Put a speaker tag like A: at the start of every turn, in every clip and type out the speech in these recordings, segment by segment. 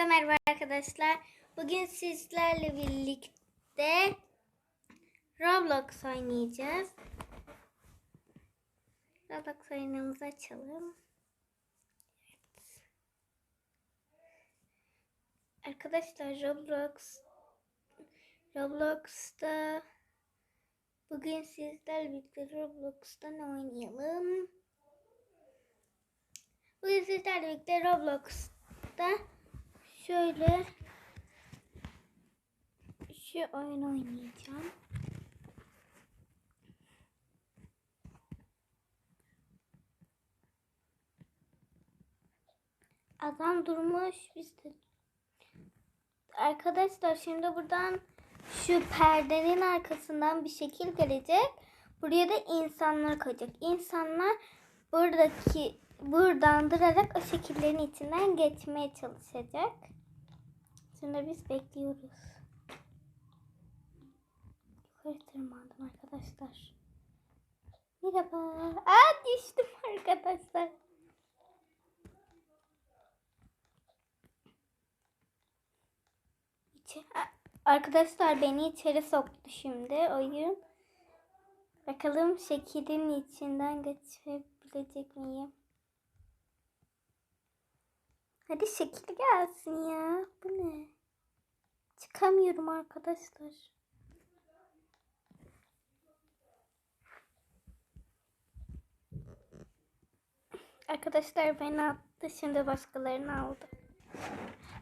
A: Herkese merhaba arkadaşlar. Bugün sizlerle birlikte Roblox oynayacağız. Roblox oyunumuzu açalım. Evet. Arkadaşlar Roblox Roblox'ta bugün sizlerle birlikte Roblox'ta ne oynayalım? Bugün sizlerle birlikte Roblox'ta şöyle şu oyun oynayacağım. Adam durmuş biz de Arkadaşlar şimdi buradan şu perdenin arkasından bir şekil gelecek. Buraya da insanlar koyacak. İnsanlar buradaki buradan durarak o şekillerin içinden geçmeye çalışacak. Şimdi biz bekliyoruz. Yukarı tırmandım arkadaşlar. Merhaba. Aa düştüm arkadaşlar. Arkadaşlar beni içeri soktu şimdi oyun. Bakalım şeklin içinden geçebilecek miyim? Hadi şekil gelsin ya. Çıkamıyorum arkadaşlar. Arkadaşlar beni attı. Şimdi başkalarını aldı.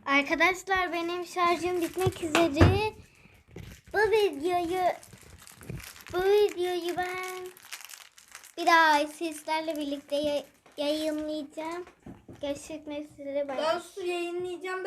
A: Arkadaşlar benim şarjım bitmek üzere. Bu videoyu bu videoyu ben bir daha sizlerle birlikte yay- yayınlayacağım. Görüşmek üzere. Bay.
B: Ben su yayınlayacağım ben.